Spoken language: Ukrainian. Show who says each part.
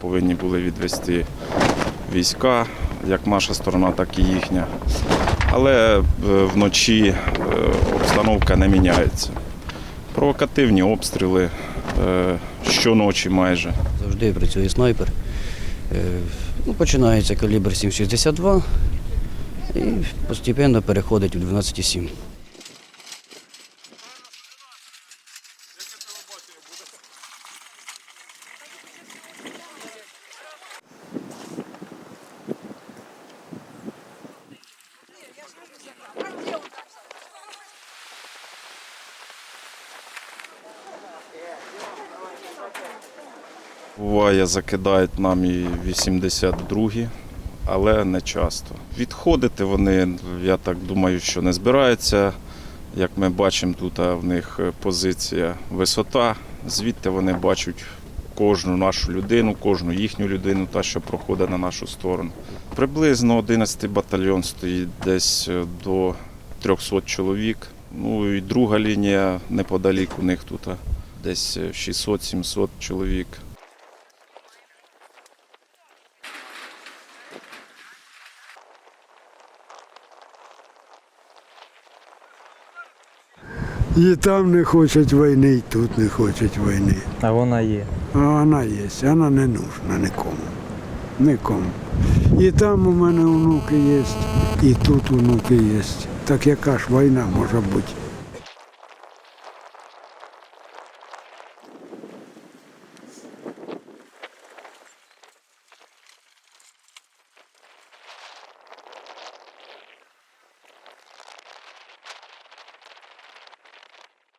Speaker 1: Повинні були відвести війська, як наша сторона, так і їхня. Але е, вночі е, обстановка не міняється. Провокативні обстріли е, щоночі майже.
Speaker 2: Завжди працює снайпер. Ну, починається калібр 7,62 і постійно переходить у 12,7.
Speaker 1: Буває, закидають нам і 82-гі, але не часто. Відходити вони, я так думаю, що не збираються. Як ми бачимо, тут в них е, позиція висота. Звідти вони бачать кожну нашу людину, кожну їхню людину, та, що проходить на нашу сторону. Приблизно 11 батальйон стоїть десь е, до 300 чоловік. Ну і друга лінія неподалік у них тут десь е, 600-700 чоловік.
Speaker 3: І там не хочуть війни, і тут не хочуть війни.
Speaker 4: А вона є.
Speaker 3: А вона є, вона не нужна нікому. Нікому. І там у мене онуки є, і тут онуки є. Так яка ж війна може бути?